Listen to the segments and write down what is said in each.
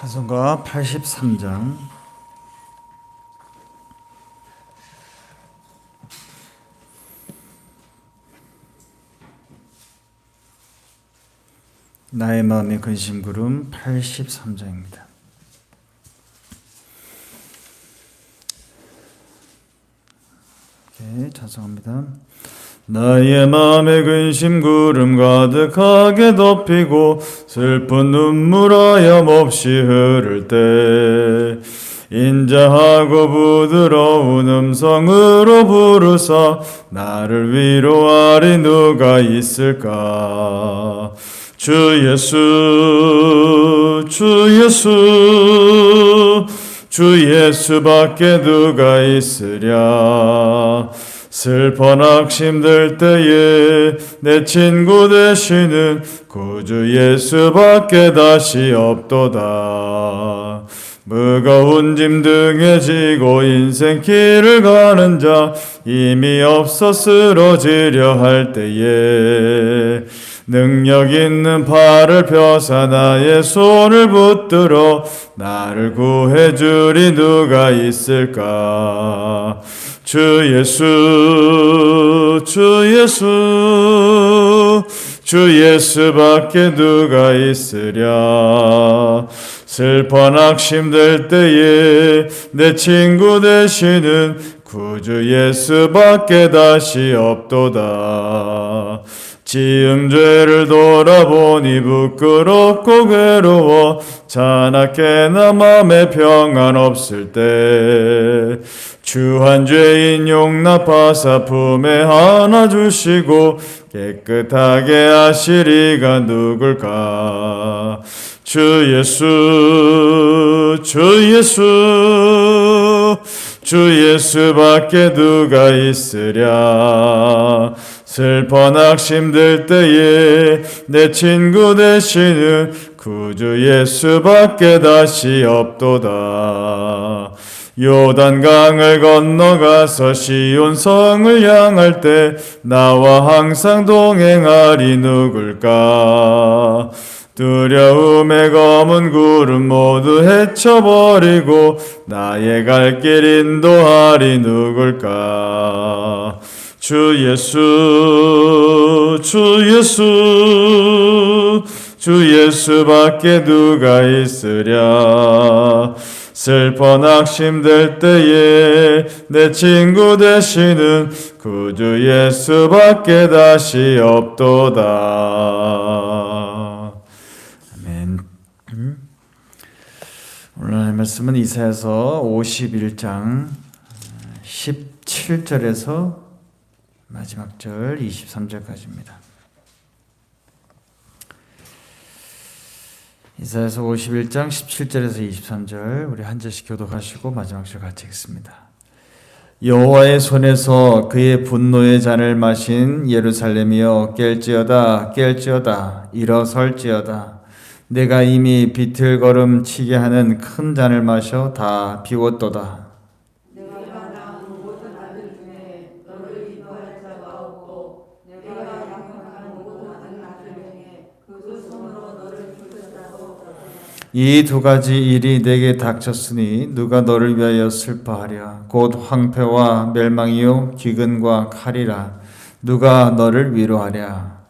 찬송가 83장 나의 마음의 근심 구름 83장입니다. 네, 찬송합니다. 나의 마음에 근심 구름 가득하게 덮이고 슬픈 눈물 하염 없이 흐를 때 인자하고 부드러운 음성으로 부르사 나를 위로하리 누가 있을까? 주 예수 주 예수 주 예수밖에 누가 있으랴 슬퍼 낙심될 때에 내 친구 되시는 구주 예수밖에 다시 없도다. 무거운 짐 등에 지고 인생 길을 가는 자 이미 없어 쓰러지려 할 때에 능력 있는 팔을 펴사 나의 손을 붙들어 나를 구해주리 누가 있을까 주 예수 주 예수 주 예수밖에 누가 있으랴. 슬퍼 낙심될 때에 내 친구 되시는 구주 예수밖에 다시 없도다 지은 죄를 돌아보니 부끄럽고 괴로워 자나깨 나 맘에 평안 없을 때 주한 죄인 용납하사 품에 하나 주시고 깨끗하게 하시리가 누굴까? 주 예수 주 예수 주 예수밖에 누가 있으랴 슬퍼 낙심될 때에 내 친구 되시는 구주 예수밖에 다시 없도다. 요단강을 건너가서 시온 성을 향할 때 나와 항상 동행하리 누굴까? 두려움의 검은 구름 모두 헤쳐버리고 나의 갈 길 인도하리 누굴까 주 예수 주 예수 주 예수밖에 누가 있으랴 슬퍼 낙심될 때에 내 친구 되시는 구주 예수밖에 다시 없도다. 아멘. 음. 오늘 할 말씀은 이사야서 51장 17절에서 마지막 절 23절까지입니다. 이사야서 51장 17절에서 23절 우리 한 절씩 교독하시고 마지막 절 같이 읽습니다. 여호와의 손에서 그의 분노의 잔을 마신 예루살렘이여 깰지어다 깰지어다 일어설지어다 내가 이미 비틀걸음 치게 하는 큰 잔을 마셔 다 비웠도다 이 두 가지 일이 내게 닥쳤으니 누가 너를 위하여 슬퍼하랴? 곧 황폐와 멸망이요 기근과 칼이라. 누가 너를 위로하랴?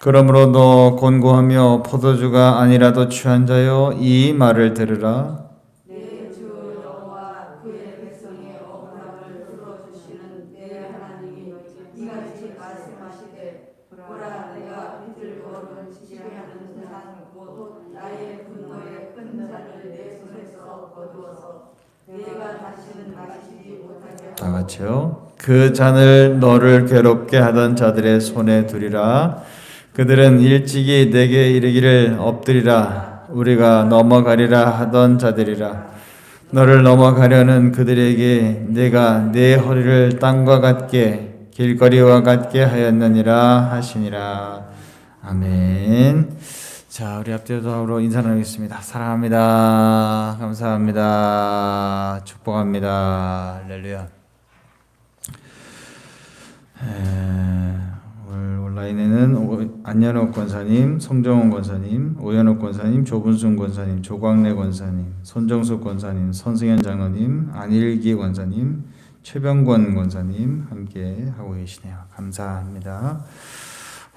그러므로 너 곤고하며 포도주가 아니라도 취한 자여 이 말을 들으라 같이요. 그 잔을 너를 괴롭게 하던 자들의 손에 두리라. 그들은 일찍이 내게 이르기를 엎드리라. 우리가 넘어가리라 하던 자들이라. 너를 넘어가려는 그들에게 내가 내 허리를 땅과 같게 길거리와 같게 하였느니라 하시니라. 아멘. 자, 우리 앞뒤로 인사 나누겠습니다. 사랑합니다. 감사합니다. 축복합니다. 할렐루야. 에, 오늘 온라인에는 오- 안현옥 권사님, 송정원 권사님, 오현옥 권사님, 조분순 권사님, 조광래 권사님, 손정숙 권사님, 선승현 장로님, 안일기 권사님, 최병권 권사님 함께 하고 계시네요. 감사합니다.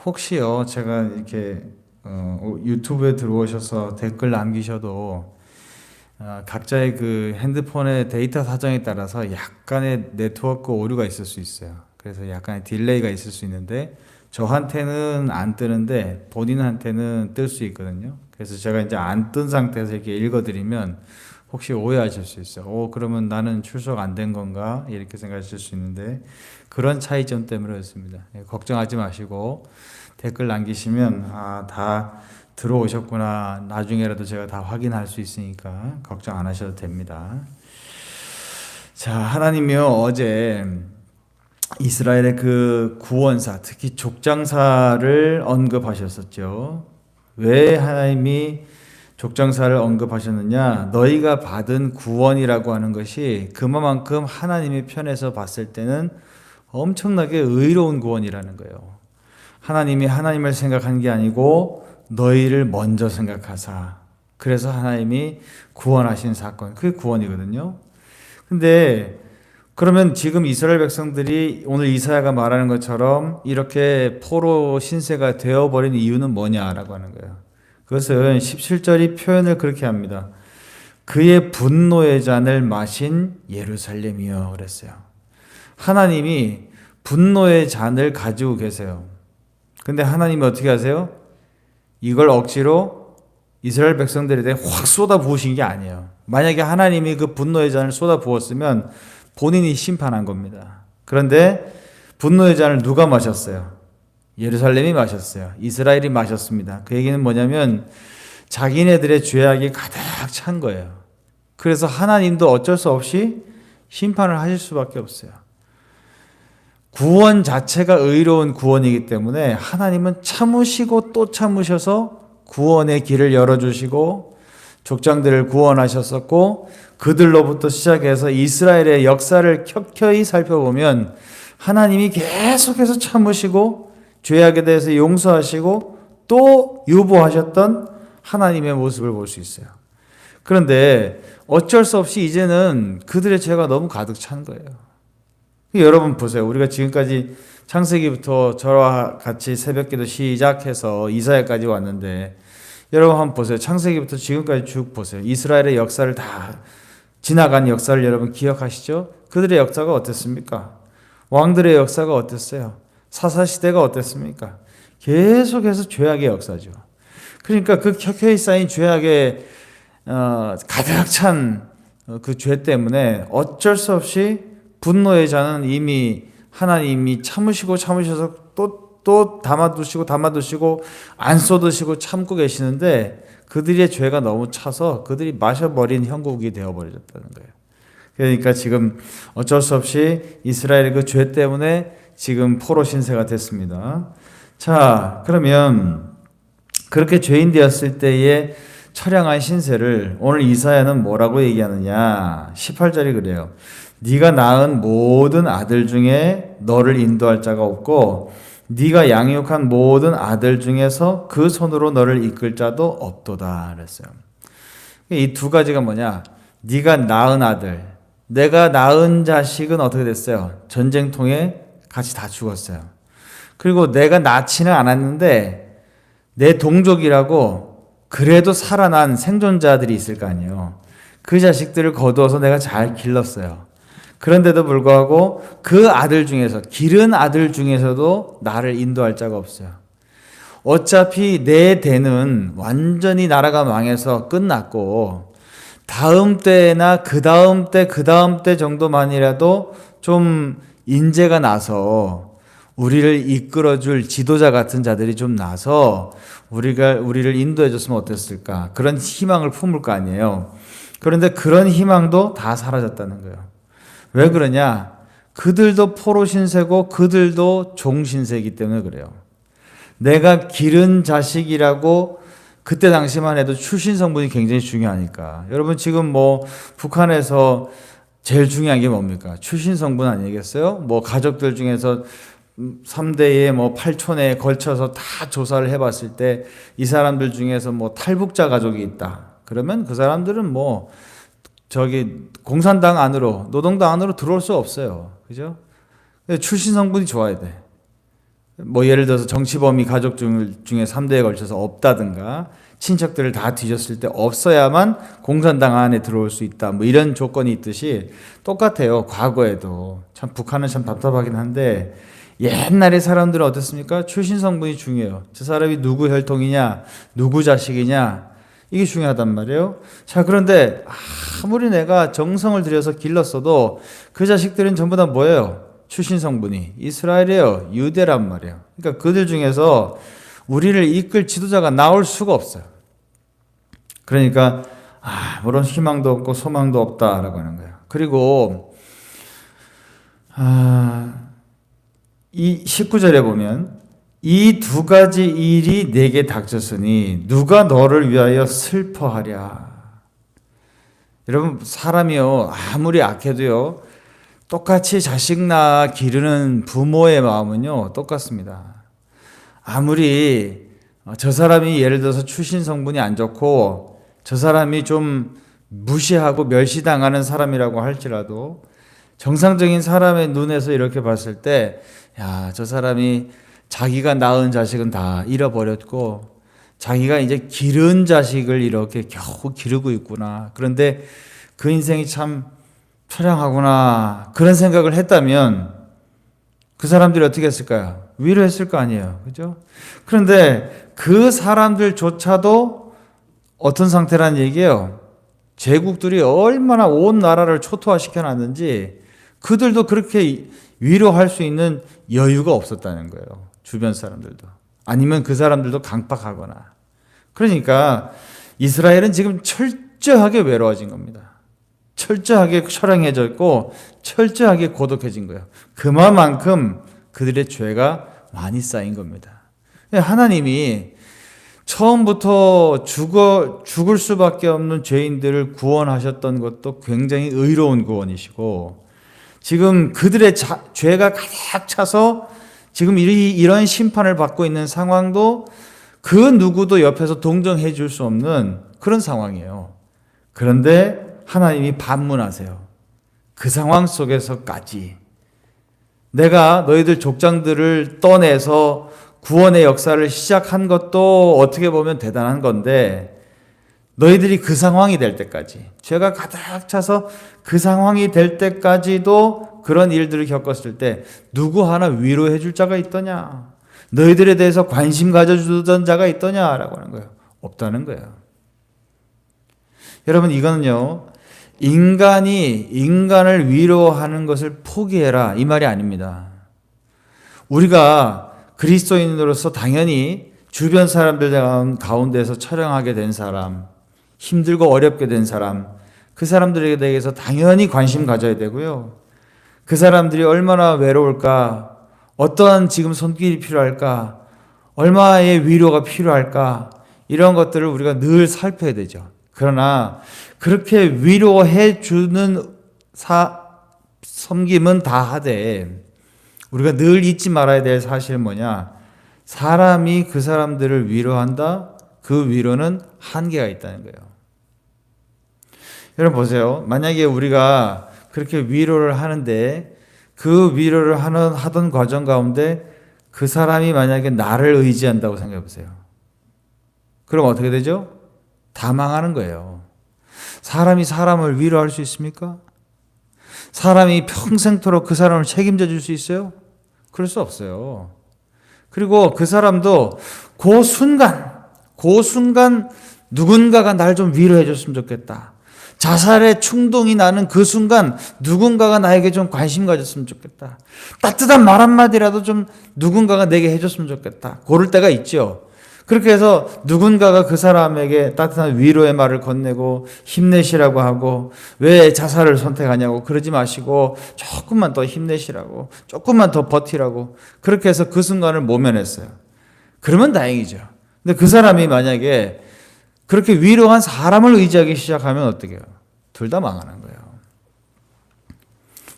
혹시요 제가 이렇게 어, 유튜브에 들어오셔서 댓글 남기셔도 어, 각자의 그 핸드폰의 데이터 사정에 따라서 약간의 네트워크 오류가 있을 수 있어요. 그래서 약간의 딜레이가 있을 수 있는데 저한테는 안 뜨는데 본인한테는 뜰 수 있거든요. 그래서 제가 이제 안 뜬 상태에서 이렇게 읽어드리면 혹시 오해하실 수 있어요. 오, 그러면 나는 출석 안 된 건가? 이렇게 생각하실 수 있는데 그런 차이점 때문에 그렇습니다. 예, 걱정하지 마시고 댓글 남기시면 아, 다 들어오셨구나. 나중에라도 제가 다 확인할 수 있으니까 걱정 안 하셔도 됩니다. 자, 하나님이요 어제 이스라엘의 그 구원사, 특히 족장사를 언급하셨었죠. 왜 하나님이 족장사를 언급하셨느냐? 너희가 받은 구원이라고 하는 것이 그만큼 하나님의 편에서 봤을 때는 엄청나게 의로운 구원이라는 거예요. 하나님이 하나님을 생각한 게 아니고 너희를 먼저 생각하사. 그래서 하나님이 구원하신 사건. 그게 구원이거든요. 근데 그러면 지금 이스라엘 백성들이 오늘 이사야가 말하는 것처럼 이렇게 포로 신세가 되어버린 이유는 뭐냐라고 하는 거예요. 그것은 17절이 표현을 그렇게 합니다. 그의 분노의 잔을 마신 예루살렘이여 그랬어요. 하나님이 분노의 잔을 가지고 계세요. 근데 하나님이 어떻게 하세요? 이걸 억지로 이스라엘 백성들에 대해 확 쏟아 부으신 게 아니에요. 만약에 하나님이 그 분노의 잔을 쏟아 부었으면 본인이 심판한 겁니다. 그런데 분노의 잔을 누가 마셨어요? 예루살렘이 마셨어요. 이스라엘이 마셨습니다. 그 얘기는 뭐냐면 자기네들의 죄악이 가득 찬 거예요. 그래서 하나님도 어쩔 수 없이 심판을 하실 수밖에 없어요. 구원 자체가 의로운 구원이기 때문에 하나님은 참으시고 또 참으셔서 구원의 길을 열어주시고 족장들을 구원하셨었고 그들로부터 시작해서 이스라엘의 역사를 켜켜이 살펴보면 하나님이 계속해서 참으시고 죄악에 대해서 용서하시고 또 유보하셨던 하나님의 모습을 볼 수 있어요. 그런데 어쩔 수 없이 이제는 그들의 죄가 너무 가득 찬 거예요. 여러분 보세요. 우리가 지금까지 창세기부터 저와 같이 새벽기도 시작해서 이사야까지 왔는데 여러분 한번 보세요. 창세기부터 지금까지 쭉 보세요. 이스라엘의 역사를 다 지나간 역사를 여러분 기억하시죠? 그들의 역사가 어땠습니까? 왕들의 역사가 어땠어요? 사사 시대가 어땠습니까? 계속해서 죄악의 역사죠. 그러니까 그 켜켜이 쌓인 죄악의 어, 가득 찬 그 죄 때문에 어쩔 수 없이 분노의 자는 이미 하나님이 참으시고 참으셔서 또 또 담아두시고 담아두시고 안 쏟으시고 참고 계시는데 그들의 죄가 너무 차서 그들이 마셔버린 형국이 되어버렸다는 거예요. 그러니까 지금 어쩔 수 없이 이스라엘의 그죄 때문에 지금 포로 신세가 됐습니다. 자, 그러면 그렇게 죄인 되었을 때의 처량한 신세를 오늘 이사야는 뭐라고 얘기하느냐? 18절이 그래요. 네가 낳은 모든 아들 중에 너를 인도할 자가 없고 네가 양육한 모든 아들 중에서 그 손으로 너를 이끌 자도 없도다 그랬어요. 이 두 가지가 뭐냐? 네가 낳은 아들, 내가 낳은 자식은 어떻게 됐어요? 전쟁통에 같이 다 죽었어요. 그리고 내가 낳지는 않았는데 내 동족이라고 그래도 살아난 생존자들이 있을 거 아니에요. 그 자식들을 거두어서 내가 잘 길렀어요. 그런데도 불구하고 그 아들 중에서 기른 아들 중에서도 나를 인도할 자가 없어요. 어차피 내 대는 완전히 나라가 망해서 끝났고 다음 때나 그 다음 때 그 다음 때 정도만이라도 좀 인재가 나서 우리를 이끌어줄 지도자 같은 자들이 좀 나서 우리가 우리를 인도해줬으면 어땠을까 그런 희망을 품을 거 아니에요. 그런데 그런 희망도 다 사라졌다는 거예요. 왜 그러냐? 그들도 포로 신세고 그들도 종 신세이기 때문에 그래요. 내가 기른 자식이라고 그때 당시만 해도 출신 성분이 굉장히 중요하니까. 여러분 지금 뭐 북한에서 제일 중요한 게 뭡니까? 출신 성분 아니겠어요? 뭐 가족들 중에서 3대에 뭐 8촌에 걸쳐서 다 조사를 해 봤을 때 이 사람들 중에서 뭐 탈북자 가족이 있다. 그러면 그 사람들은 뭐 저기 공산당 안으로 노동당 안으로 들어올 수 없어요. 그죠? 출신 성분이 좋아야 돼. 뭐 예를 들어서 정치범위 가족 중, 중에 3대에 걸쳐서 없다든가 친척들을 다 뒤졌을 때 없어야만 공산당 안에 들어올 수 있다. 뭐 이런 조건이 있듯이 똑같아요. 과거에도. 참 북한은 참 답답하긴 한데 옛날에 사람들은 어땠습니까? 출신 성분이 중요해요. 저 사람이 누구 혈통이냐, 누구 자식이냐, 이게 중요하단 말이에요. 자, 그런데 아무리 내가 정성을 들여서 길렀어도 그 자식들은 전부 다 뭐예요? 출신 성분이 이스라엘이에요. 유대란 말이에요. 그러니까 그들 중에서 우리를 이끌 지도자가 나올 수가 없어요. 그러니까 아무런 희망도 없고 소망도 없다라고 하는 거예요. 그리고 아, 이 19절에 보면 이 두 가지 일이 내게 닥쳤으니 누가 너를 위하여 슬퍼하랴. 여러분 사람이요 아무리 악해도요 똑같이 자식 낳아 기르는 부모의 마음은요 똑같습니다. 아무리 어, 저 사람이 예를 들어서 출신 성분이 안 좋고 저 사람이 좀 무시하고 멸시당하는 사람이라고 할지라도 정상적인 사람의 눈에서 이렇게 봤을 때, 야, 저 사람이 자기가 낳은 자식은 다 잃어버렸고, 자기가 이제 기른 자식을 이렇게 겨우 기르고 있구나. 그런데 그 인생이 참 처량하구나. 그런 생각을 했다면, 그 사람들이 어떻게 했을까요? 위로했을 거 아니에요. 그죠? 그런데 그 사람들조차도 어떤 상태란 얘기예요? 제국들이 얼마나 온 나라를 초토화시켜 놨는지 그들도 그렇게 위로할 수 있는 여유가 없었다는 거예요. 주변 사람들도. 아니면 그 사람들도 강박하거나. 그러니까 이스라엘은 지금 철저하게 외로워진 겁니다. 철저하게 처량해졌고 철저하게 고독해진 거예요. 그만큼 그들의 죄가 많이 쌓인 겁니다. 하나님이 처음부터 죽어, 죽을 수밖에 없는 죄인들을 구원하셨던 것도 굉장히 의로운 구원이시고, 지금 그들의 자, 죄가 가득 차서 지금 이, 이런 심판을 받고 있는 상황도 그 누구도 옆에서 동정해 줄 수 없는 그런 상황이에요. 그런데 하나님이 반문하세요. 그 상황 속에서까지 내가 너희들 족장들을 떠내서 구원의 역사를 시작한 것도 어떻게 보면 대단한 건데 너희들이 그 상황이 될 때까지 죄가 가득 차서 그 상황이 될 때까지도 그런 일들을 겪었을 때 누구 하나 위로해 줄 자가 있더냐? 너희들에 대해서 관심 가져주던 자가 있더냐라고 하는 거예요. 없다는 거예요. 여러분 이거는요. 인간이 인간을 위로하는 것을 포기해라 이 말이 아닙니다. 우리가 그리스도인으로서 당연히 주변 사람들 가운데서 촬영하게 된 사람, 힘들고 어렵게 된 사람, 그 사람들에 대해서 당연히 관심 가져야 되고요. 그 사람들이 얼마나 외로울까, 어떠한 지금 손길이 필요할까, 얼마의 위로가 필요할까, 이런 것들을 우리가 늘 살펴야 되죠. 그러나 그렇게 위로해 주는 사, 섬김은 다 하되 우리가 늘 잊지 말아야 될 사실은 뭐냐? 사람이 그 사람들을 위로한다? 그 위로는 한계가 있다는 거예요. 여러분 보세요. 만약에 우리가 그렇게 위로를 하는데 그 위로를 하는 하던 과정 가운데 그 사람이 만약에 나를 의지한다고 생각해 보세요. 그럼 어떻게 되죠? 다 망하는 거예요. 사람이 사람을 위로할 수 있습니까? 사람이 평생토록 그 사람을 책임져 줄 수 있어요? 그럴 수 없어요. 그리고 그 사람도 그 순간, 그 순간 누군가가 날 좀 위로해 줬으면 좋겠다. 자살의 충동이 나는 그 순간 누군가가 나에게 좀 관심 가졌으면 좋겠다. 따뜻한 말 한마디라도 좀 누군가가 내게 해줬으면 좋겠다. 고를 때가 있죠. 그렇게 해서 누군가가 그 사람에게 따뜻한 위로의 말을 건네고 힘내시라고 하고 왜 자살을 선택하냐고 그러지 마시고 조금만 더 힘내시라고 조금만 더 버티라고 그렇게 해서 그 순간을 모면했어요. 그러면 다행이죠. 근데 그 사람이 만약에 그렇게 위로한 사람을 의지하기 시작하면 어떻게 해요? 둘 다 망하는 거예요.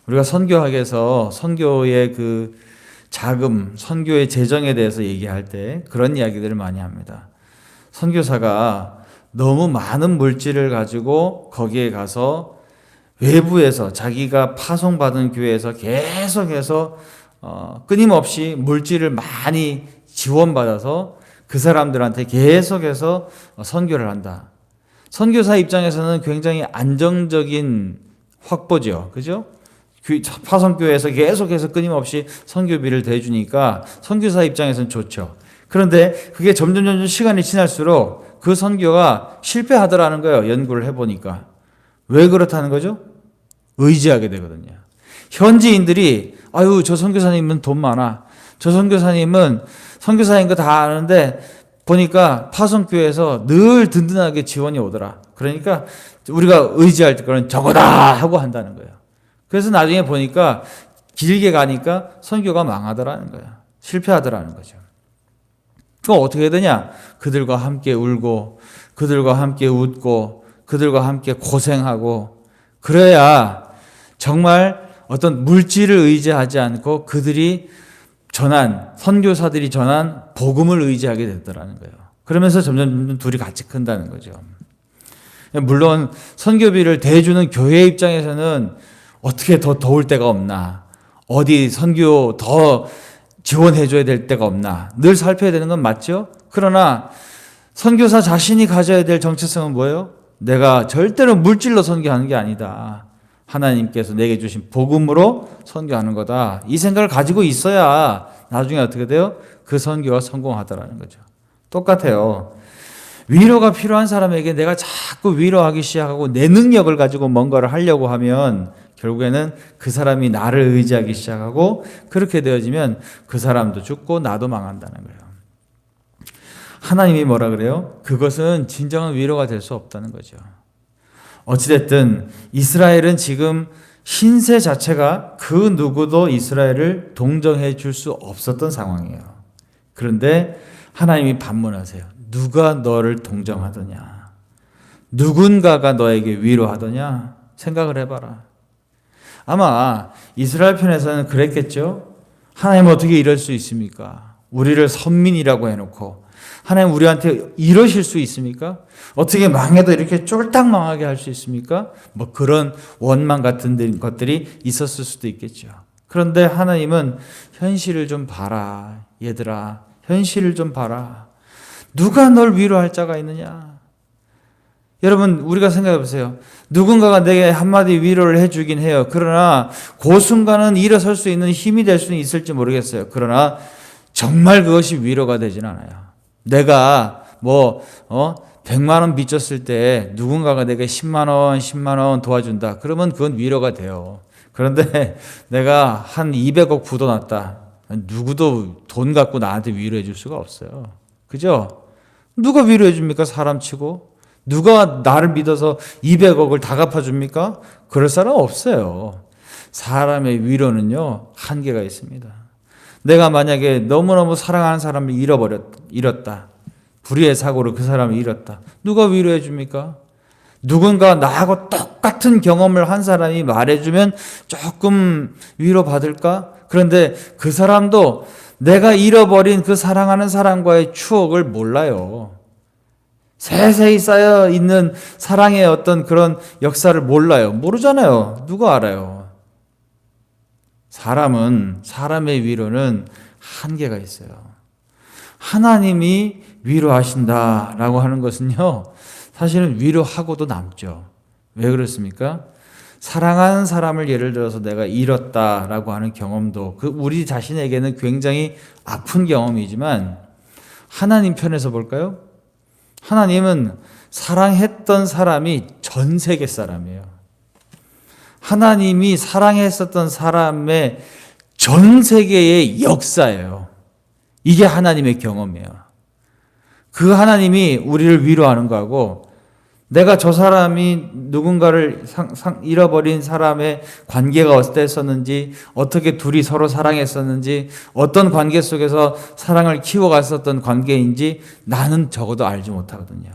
우리가 선교학에서 선교의 그 자금, 선교의 재정에 대해서 얘기할 때 그런 이야기들을 많이 합니다. 선교사가 너무 많은 물질을 가지고 거기에 가서 외부에서 자기가 파송받은 교회에서 계속해서 어, 끊임없이 물질을 많이 지원받아서 그 사람들한테 계속해서 선교를 한다. 선교사 입장에서는 굉장히 안정적인 확보죠. 그죠? 교- 파송교회에서 계속해서 끊임없이 선교비를 대주니까 선교사 입장에서는 좋죠. 그런데 그게 점점 점점 시간이 지날수록 그 선교가 실패하더라는 거예요. 연구를 해보니까. 왜 그렇다는 거죠? 의지하게 되거든요. 현지인들이 아유 저 선교사님은 돈 많아. 저 선교사님은 선교사인 거 다 아는데 보니까 파송교회에서 늘 든든하게 지원이 오더라. 그러니까 우리가 의지할 때는 저거다 하고 한다는 거예요. 그래서 나중에 보니까 길게 가니까 선교가 망하더라는 거예요. 실패하더라는 거죠. 그럼 어떻게 되냐? 그들과 함께 울고, 그들과 함께 웃고, 그들과 함께 고생하고, 그래야 정말 어떤 물질을 의지하지 않고 그들이 전한, 선교사들이 전한 복음을 의지하게 됐더라는 거예요. 그러면서 점점 점점 둘이 같이 큰다는 거죠. 물론 선교비를 대주는 교회 입장에서는 어떻게 더 도울 데가 없나, 어디 선교 더 지원해줘야 될 데가 없나, 늘 살펴야 되는 건 맞죠? 그러나 선교사 자신이 가져야 될 정체성은 뭐예요? 내가 절대로 물질로 선교하는 게 아니다. 하나님께서 내게 주신 복음으로 선교하는 거다. 이 생각을 가지고 있어야 나중에 어떻게 돼요? 그 선교가 성공하더라는 거죠. 똑같아요. 위로가 필요한 사람에게 내가 자꾸 위로하기 시작하고 내 능력을 가지고 뭔가를 하려고 하면 결국에는 그 사람이 나를 의지하기 시작하고 그렇게 되어지면 그 사람도 죽고 나도 망한다는 거예요. 하나님이 뭐라 그래요? 그것은 진정한 위로가 될 수 없다는 거죠. 어찌됐든 이스라엘은 지금 신세 자체가 그 누구도 이스라엘을 동정해 줄 수 없었던 상황이에요. 그런데 하나님이 반문하세요. 누가 너를 동정하더냐? 누군가가 너에게 위로하더냐? 생각을 해봐라. 아마 이스라엘 편에서는 그랬겠죠? 하나님 어떻게 이럴 수 있습니까? 우리를 선민이라고 해놓고 하나님 우리한테 이러실 수 있습니까? 어떻게 망해도 이렇게 쫄딱 망하게 할 수 있습니까? 뭐 그런 원망 같은 것들이 있었을 수도 있겠죠. 그런데 하나님은 현실을 좀 봐라. 얘들아, 현실을 좀 봐라. 누가 널 위로할 자가 있느냐? 여러분, 우리가 생각해 보세요. 누군가가 내게 한마디 위로를 해주긴 해요. 그러나 그 순간은 일어설 수 있는 힘이 될 수는 있을지 모르겠어요. 그러나 정말 그것이 위로가 되진 않아요. 내가 뭐, 어, 100만 원 빚졌을 때 누군가가 내게 10만 원, 10만 원 도와준다. 그러면 그건 위로가 돼요. 그런데 내가 한 200억 부도 났다. 누구도 돈 갖고 나한테 위로해 줄 수가 없어요. 그죠? 누가 위로해 줍니까? 사람 치고. 누가 나를 믿어서 200억을 다 갚아줍니까? 그럴 사람 없어요. 사람의 위로는요, 한계가 있습니다. 내가 만약에 너무너무 사랑하는 사람을 잃어버렸, 잃었다. 불의의 사고로 그 사람을 잃었다. 누가 위로해 줍니까? 누군가 나하고 똑같은 경험을 한 사람이 말해주면 조금 위로받을까? 그런데 그 사람도 내가 잃어버린 그 사랑하는 사람과의 추억을 몰라요. 세세히 쌓여 있는 사랑의 어떤 그런 역사를 몰라요. 모르잖아요. 누가 알아요? 사람은, 사람의 위로는 한계가 있어요. 하나님이 위로하신다라고 하는 것은요, 사실은 위로하고도 남죠. 왜 그렇습니까? 사랑하는 사람을 예를 들어서 내가 잃었다라고 하는 경험도 그 우리 자신에게는 굉장히 아픈 경험이지만 하나님 편에서 볼까요? 하나님은 사랑했던 사람이 전 세계 사람이에요. 하나님이 사랑했었던 사람의 전 세계의 역사예요. 이게 하나님의 경험이에요. 그 하나님이 우리를 위로하는 거하고 내가 저 사람이 누군가를 상, 상, 잃어버린 사람의 관계가 어땠었는지, 어떻게 둘이 서로 사랑했었는지, 어떤 관계 속에서 사랑을 키워갔었던 관계인지 나는 적어도 알지 못하거든요.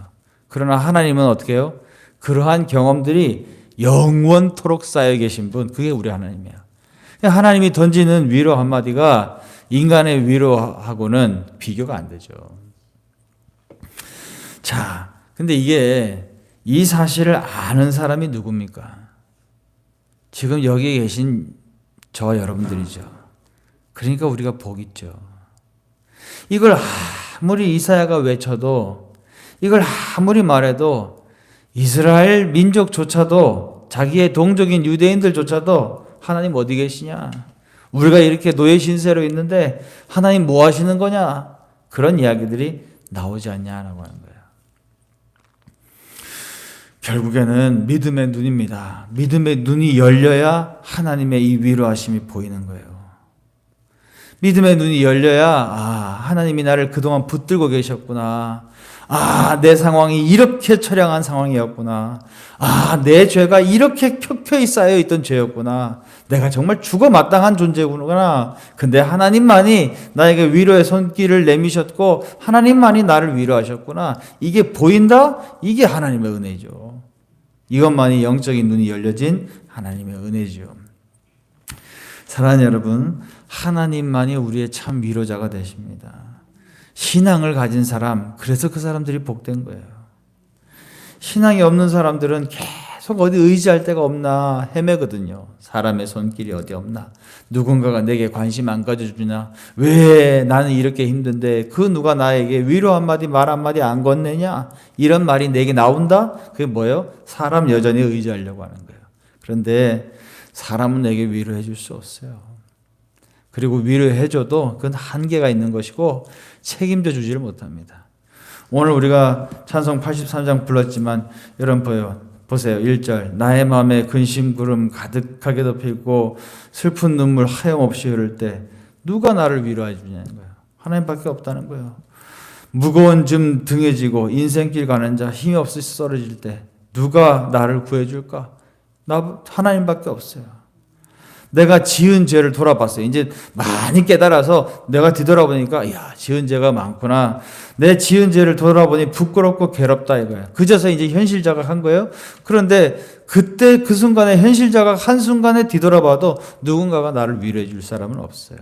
그러나 하나님은 어떻게 해요? 그러한 경험들이 영원토록 쌓여 계신 분, 그게 우리 하나님이에요. 하나님이 던지는 위로 한마디가 인간의 위로하고는 비교가 안 되죠. 자, 근데 이게 이 사실을 아는 사람이 누굽니까? 지금 여기 계신 저와 여러분들이죠. 그러니까 우리가 복 있죠. 이걸 아무리 이사야가 외쳐도 이걸 아무리 말해도 이스라엘 민족조차도 자기의 동족인 유대인들조차도 하나님 어디 계시냐? 우리가 이렇게 노예 신세로 있는데 하나님 뭐 하시는 거냐? 그런 이야기들이 나오지 않냐라고 하는 거예요. 결국에는 믿음의 눈입니다. 믿음의 눈이 열려야 하나님의 이 위로하심이 보이는 거예요. 믿음의 눈이 열려야 아, 하나님이 나를 그동안 붙들고 계셨구나. 아, 내 상황이 이렇게 처량한 상황이었구나. 아, 내 죄가 이렇게 켜켜이 쌓여 있던 죄였구나. 내가 정말 죽어 마땅한 존재구나. 근데 하나님만이 나에게 위로의 손길을 내미셨고, 하나님만이 나를 위로하셨구나. 이게 보인다? 이게 하나님의 은혜죠. 이것만이 영적인 눈이 열려진 하나님의 은혜죠. 사랑하는 여러분, 하나님만이 우리의 참 위로자가 되십니다. 신앙을 가진 사람, 그래서 그 사람들이 복된 거예요. 신앙이 없는 사람들은 계속 어디 의지할 데가 없나 헤매거든요. 사람의 손길이 어디 없나. 누군가가 내게 관심 안 가져주나. 왜 나는 이렇게 힘든데 그 누가 나에게 위로 한마디 말 한마디 안 건네냐. 이런 말이 내게 나온다? 그게 뭐예요? 사람 여전히 의지하려고 하는 거예요. 그런데 사람은 내게 위로해 줄 수 없어요. 그리고 위로해 줘도 그건 한계가 있는 것이고 책임져 주지를 못합니다. 오늘 우리가 찬송 83장 불렀지만 여러분 보세요. 1절 나의 마음에 근심 구름 가득하게 덮이고 슬픈 눈물 하염없이 흐를 때 누가 나를 위로해 주냐는 거예요. 하나님밖에 없다는 거예요. 무거운 짐 등에 지고 인생길 가는 자 힘이 없이 쓰러질 때 누가 나를 구해 줄까? 나 하나님밖에 없어요. 내가 지은 죄를 돌아봤어요. 이제 많이 깨달아서 내가 뒤돌아보니까 야 지은 죄가 많구나. 내 지은 죄를 돌아보니 부끄럽고 괴롭다 이거야. 그저서 이제 현실 자각한 거예요. 그런데 그때 그 순간에 현실 자각 한 순간에 뒤돌아봐도 누군가가 나를 위로해 줄 사람은 없어요.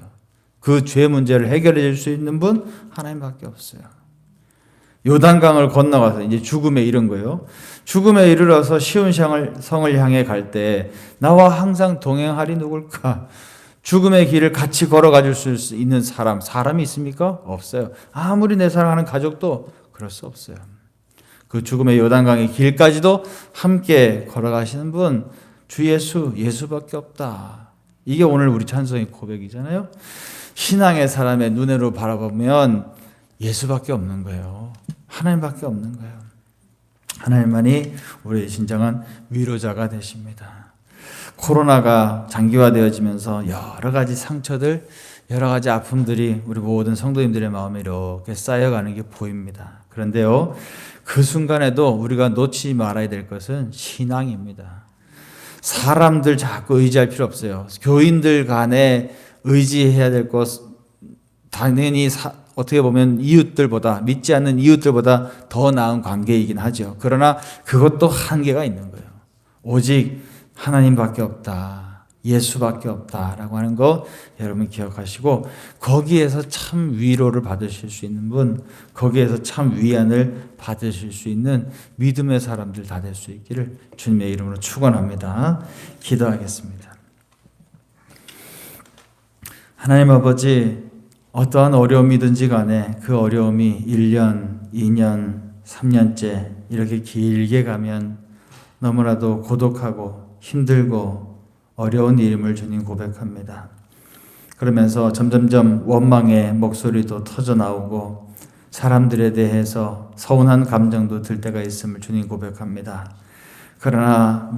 그 죄 문제를 해결해 줄 수 있는 분 하나님밖에 없어요. 요단강을 건너가서 이제 죽음에 이른 거예요. 죽음에 이르러서 시온 성을 향해 갈 때 나와 항상 동행하리 누굴까? 죽음의 길을 같이 걸어가 줄 수 있는 사람, 사람이 있습니까? 없어요. 아무리 내 사랑하는 가족도 그럴 수 없어요. 그 죽음의 요단강의 길까지도 함께 걸어가시는 분, 주 예수, 예수밖에 없다. 이게 오늘 우리 찬송의 고백이잖아요. 신앙의 사람의 눈으로 바라보면 예수밖에 없는 거예요. 하나님밖에 없는 거예요. 하나님만이 우리의 진정한 위로자가 되십니다. 코로나가 장기화되어지면서 여러 가지 상처들, 여러 가지 아픔들이 우리 모든 성도님들의 마음에 이렇게 쌓여가는 게 보입니다. 그런데요, 그 순간에도 우리가 놓치지 말아야 될 것은 신앙입니다. 사람들 자꾸 의지할 필요 없어요. 교인들 간에 의지해야 될 것, 당연히 사, 어떻게 보면 이웃들보다 믿지 않는 이웃들보다 더 나은 관계이긴 하죠. 그러나 그것도 한계가 있는 거예요. 오직 하나님밖에 없다. 예수밖에 없다라고 하는 거 여러분 기억하시고 거기에서 참 위로를 받으실 수 있는 분, 거기에서 참 위안을 받으실 수 있는 믿음의 사람들 다 될 수 있기를 주님의 이름으로 축원합니다. 기도하겠습니다. 하나님 아버지 어떠한 어려움이든지 간에 그 어려움이 1년, 2년, 3년째 이렇게 길게 가면 너무나도 고독하고 힘들고 어려운 일임을 주님 고백합니다. 그러면서 점점점 원망의 목소리도 터져 나오고 사람들에 대해서 서운한 감정도 들 때가 있음을 주님 고백합니다. 그러나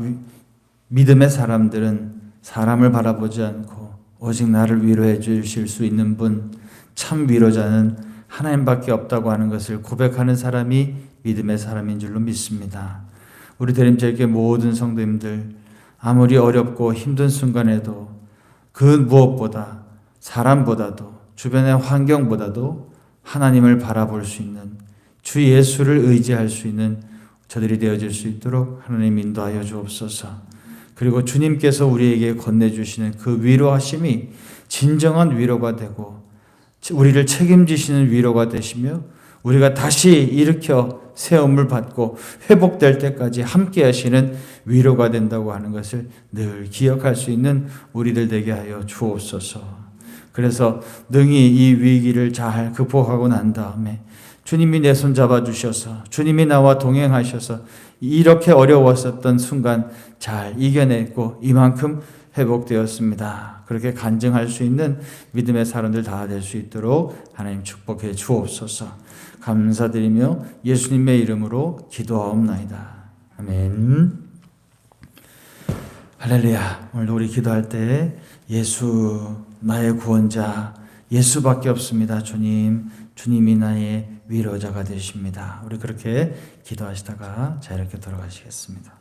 믿음의 사람들은 사람을 바라보지 않고 오직 나를 위로해 주실 수 있는 분, 참 위로자는 하나님밖에 없다고 하는 것을 고백하는 사람이 믿음의 사람인 줄로 믿습니다. 우리 대림절교 모든 성도님들 아무리 어렵고 힘든 순간에도 그 무엇보다 사람보다도 주변의 환경보다도 하나님을 바라볼 수 있는 주 예수를 의지할 수 있는 저들이 되어질 수 있도록 하나님 인도하여 주옵소서. 그리고 주님께서 우리에게 건네주시는 그 위로하심이 진정한 위로가 되고 우리를 책임지시는 위로가 되시며 우리가 다시 일으켜 세움을 받고 회복될 때까지 함께 하시는 위로가 된다고 하는 것을 늘 기억할 수 있는 우리들 되게 하여 주옵소서. 그래서 능히 이 위기를 잘 극복하고 난 다음에 주님이 내 손 잡아 주셔서 주님이 나와 동행하셔서 이렇게 어려웠었던 순간 잘 이겨냈고 이만큼 회복되었습니다. 그렇게 간증할 수 있는 믿음의 사람들 다 될 수 있도록 하나님 축복해 주옵소서. 감사드리며 예수님의 이름으로 기도하옵나이다. 아멘. 할렐루야. 오늘도 우리 기도할 때 예수 나의 구원자 예수밖에 없습니다. 주님. 주님이 나의 위로자가 되십니다. 우리 그렇게 기도하시다가 자유롭게 돌아가시겠습니다.